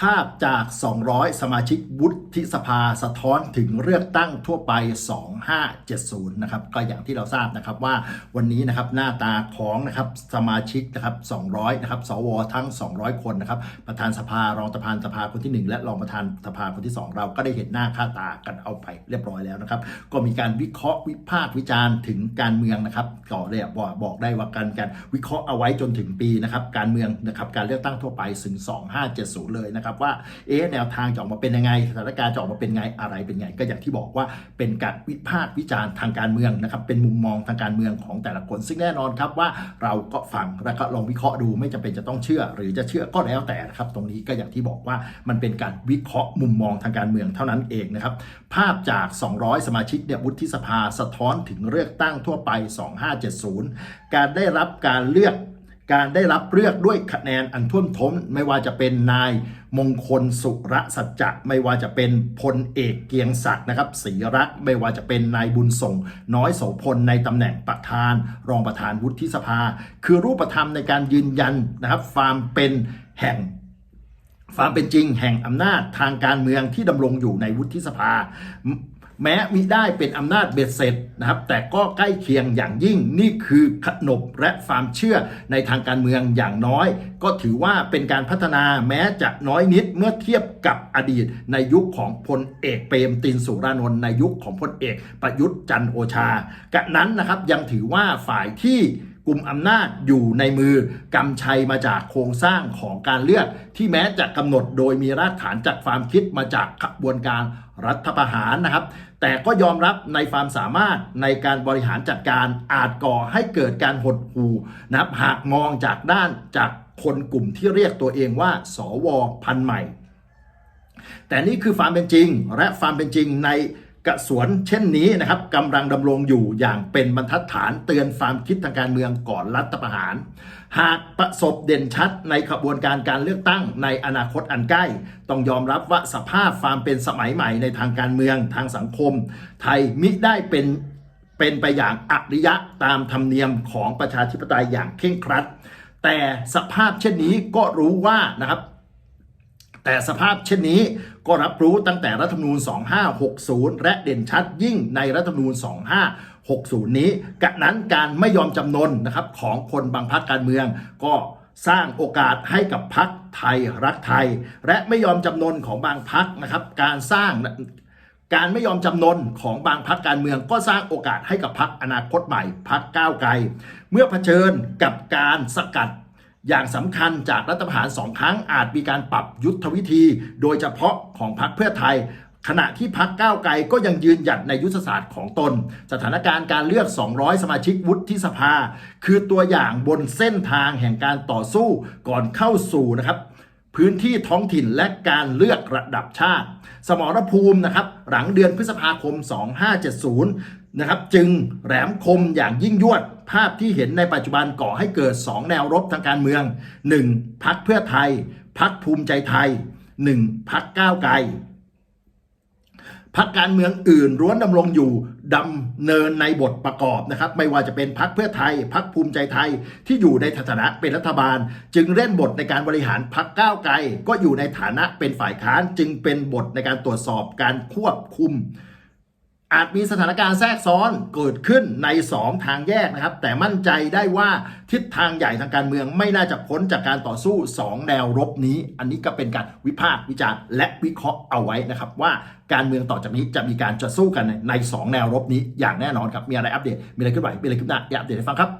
ภาพจาก 200 สมาชิกวุฒิสภาสะท้อนถึงเลือกตั้งทั่วไป 2570 นะครับ ก็อย่างที่เราทราบนะครับว่าวันนี้นะครับหน้าตาของนะครับสมาชิกนะครับ 200 นะครับ สว ทั้ง 200 คนนะครับ ประธานสภารองประธานสภาคนที่ 1 และรองประธานสภาคนที่ 2 เราก็ได้เห็นหน้าค่าตากันเอาไปเรียบร้อยแล้วนะครับ ก็มีการวิเคราะห์วิพากษ์วิจารณ์ถึงการเมืองนะครับก็เลยบอกบอกได้ว่าการการวิเคราะห์เอาไว้จนถึงปีนะครับการเมืองนะครับการเลือกตั้งทั่วไปถึง 2570 เลยนะครับว่าเอ๊ะแนวทางจะออกมาเป็นยังไงสถานการณ์จะออกมาเป็นไงอะไรเป็นไง ก็อย่างที่บอกว่าเป็นการวิพากษ์วิจารณ์ทางการเมืองนะครับเป็นมุมมองทางการเมืองของแต่ละคน ซึ่งแน่นอนครับว่าเราก็ฟังแล้วก็ลองวิเคราะห์ดูไม่จำเป็นจะต้องเชื่อ หรือจะเชื่อก็แล้วแต่นะครับตรงนี้ก็อย่างที่บอกว่ามันเป็นการวิเคราะห์มุมมองทางการเมืองเท่านั้นเองนะครับภาพจาก 200 สมาชิกเนี่ยวุฒิสภาสะท้อนถึงเลือกตั้งทั่วไป 2570 การได้รับการเลือก การได้รับเลือกด้วยคะแนนอันท่วมท้นไม่ว่าจะเป็นนายมงคลสุรสัจจะไม่ว่าจะเป็นพลเอกเกียงศักดิ์นะครับศรีรักไม่ว่าจะเป็นนายบุญส่ง น้อยโสพลในตำแหน่งประธาน รองประธานวุฒิสภา คือรูปธรรมในการยืนยันนะครับความเป็นแห่งความเป็นจริงแห่งอำนาจทางการเมืองที่ดำรงอยู่ในวุฒิสภา แม้มิได้เป็นอำนาจเบ็ดเสร็จนะครับ แต่ก็ใกล้เคียงอย่างยิ่งนี่คือขนบและความเชื่อในทางการเมืองอย่างน้อย ก็ถือว่าเป็นการพัฒนาแม้จะน้อยนิดเมื่อเทียบกับอดีตในยุคของพลเอกเปรมตินสุรานนท์ในยุคของพลเอกประยุทธ์จันโอชากะนั้นนะครับยังถือว่าฝ่ายที่ กลุ่มอำนาจอยู่ในมือกำชัยมาจากโครงสร้างของการเลือก ที่แม้จะกำหนดโดยมีรากฐานจากความคิดมาจากขบวนการรัฐประหารนะครับ แต่ก็ยอมรับในความสามารถในการบริหารจัดการอาจก่อให้เกิดการหดหู่นะครับหากมองจากด้านจากคนกลุ่มที่เรียกตัวเองว่า สวพันธ์ใหม่ แต่นี่คือความเป็นจริงและความเป็นจริงใน กระสวนเช่นนี้นะครับกำลังดำรงอยู่อย่างเป็นบรรทัดฐานเตือนความคิดทางการเมืองก่อนรัฐประหาร หากประสบเด่นชัดในขบวนการการเลือกตั้งในอนาคตอันใกล้ ต้องยอมรับว่าสภาพความเป็นสมัยใหม่ในทางการเมืองทางสังคม ไทยมิได้เป็นเป็นไปอย่างอริยะตามธรรมเนียมของประชาธิปไตยอย่างเคร่งครัด แต่สภาพเช่นนี้ก็รู้ว่านะครับ แต่สภาพเช่นนี้ก็รับรู้ตั้งแต่รัฐธรรมนูญ 2560 และเด่นชัดยิ่งในรัฐธรรมนูญ 2560 นี้กะนั้นการไม่ยอมจำนนนะครับของคนบางพรรคการเมือง ก็สร้างโอกาสให้กับพรรคไทยรักไทย และไม่ยอมจำนนของบางพรรคนะครับ การสร้างการไม่ยอมจำนนของบางพรรคการเมืองก็สร้างโอกาสให้กับพรรคอนาคตใหม่พรรคก้าวไกล เมื่อเผชิญกับการสกัด อย่างสำคัญจากรัฐประหารสองครั้งอาจมีการปรับยุทธวิธี โดยเฉพาะของพรรคเพื่อไทย ขณะที่พรรคก้าวไกลก็ยังยืนหยัดในยุทธศาสตร์ของตน สถานการณ์การเลือก 200 สมาชิกวุฒิสภา คือตัวอย่างบนเส้นทางแห่งการต่อสู้ก่อนเข้าสู่นะครับ พื้นที่ท้องถิ่นและการเลือกระดับชาติ สมรภูมินะครับหลังเดือนพฤษภาคม 2570 นะครับจึงแหลมคมอย่างยิ่งยวด ภาพที่เห็นในปัจจุบันก่อให้เกิด 2 แนวรบทางการเมือง 1. พักเพื่อไทย พักภูมิใจไทย 1. พักก้าวไกล พักการเมืองอื่นร้วนดำรงอยู่ดำเนินในบทประกอบนะครับ ไม่ว่าจะเป็นพักเพื่อไทยพักภูมิใจไทยที่อยู่ในฐานะเป็นรัฐบาล จึงเล่นบทในการบริหารพักก้าวไกล ก็อยู่ในฐานะเป็นฝ่ายค้านจึงเป็นบทในการตรวจสอบการควบคุม อาจมีสถานการณ์แทรกซ้อนเกิดขึ้นใน 2 ทางแยกนะครับ แต่มั่นใจได้ว่าทิศทางใหญ่ทางการเมืองไม่น่าจะพ้นจากการต่อสู้ 2 แนวรบนี้ อันนี้ก็เป็นการวิพากษ์วิจารณ์และวิเคราะห์เอาไว้นะครับ ว่าการเมืองต่อจากนี้จะมีการจะสู้กันใน 2 แนวรบนี้อย่างแน่นอนครับมีอะไรอัปเดตมีอะไรขึ้นไหวมีอะไรขึ้นหน้าอย่าอัปเดตให้ฟังครับ